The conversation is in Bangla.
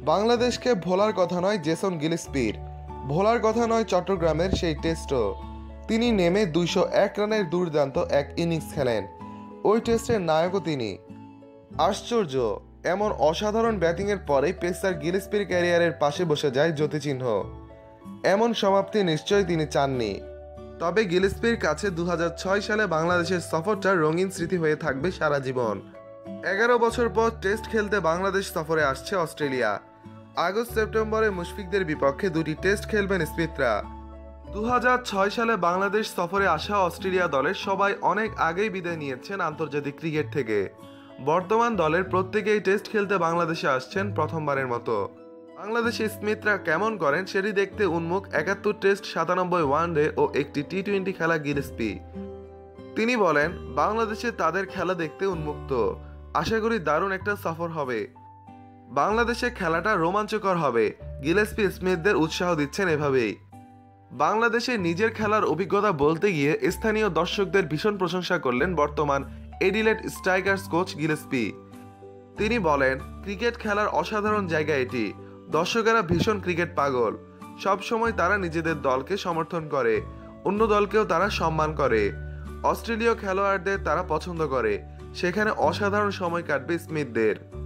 বাংলাদেশকে ভোলার কথা নয় জেসন গিলিসপির। ভোলার কথা নয় চট্টগ্রামের সেই টেস্টও। তিনি নেমে দুইশো এক রানের দুর্দান্ত এক ইনিংস খেলেন। ওই টেস্টের নায়কও তিনি। আশ্চর্য, এমন অসাধারণ ব্যাটিংয়ের পরেই পেসার গিলিসপির ক্যারিয়ারের পাশে বসে যায় জ্যোতিচিহ্ন। এমন সমাপ্তি নিশ্চয়ই তিনি চাননি। তবে গিলিসপির কাছে দু হাজার ছয় সালে বাংলাদেশের সফরটা রঙিন স্মৃতি হয়ে থাকবে সারা জীবন। এগারো বছর পর টেস্ট খেলতে বাংলাদেশ সফরে আসছে অস্ট্রেলিয়া। আগস্ট সেপ্টেম্বরে মুশফিকদের বিপক্ষে দুটি টেস্ট খেলবেন স্মিথরা দু সালে বাংলাদেশ সফরে আসা অস্ট্রেলিয়া দলের সবাই অনেক আগেই বিদায় নিয়েছেন আন্তর্জাতিক ক্রিকেট থেকে। বর্তমান দলের প্রত্যেকেই টেস্ট খেলতে বাংলাদেশে আসছেন প্রথমবারের মতো। বাংলাদেশে স্মিথরা কেমন করেন সেটি দেখতে উন্মুখ একাত্তর টেস্ট, সাতানব্বই ওয়ানডে ও একটি টি টোয়েন্টি খেলা গিলেসপি। তিনি বলেন, বাংলাদেশে তাদের খেলা দেখতে উন্মুক্ত। আশা করি দারুণ একটা সফর হবে। বাংলাদেশে খেলাটা রোমাঞ্চকর হবে। গিলেসপি স্মিথদের উৎসাহ দিচ্ছেন এভাবেই। বাংলাদেশে নিজের খেলার অভিজ্ঞতা বলতে গিয়ে স্থানীয় দর্শকদের ভীষণ প্রশংসা করলেন বর্তমান এডিলেট স্ট্রাইকার্স কোচ গিলেসপি। তিনি বলেন, ক্রিকেট খেলার অসাধারণ জায়গা এটি। দর্শকেরা ভীষণ ক্রিকেট পাগল। সব সময় তারা নিজেদের দলকে সমর্থন করে, অন্য দলকেও তারা সম্মান করে। অস্ট্রেলীয় খেলোয়াড়দের তারা পছন্দ করে। সেখানে অসাধারণ সময় কাটবে স্মিথদের।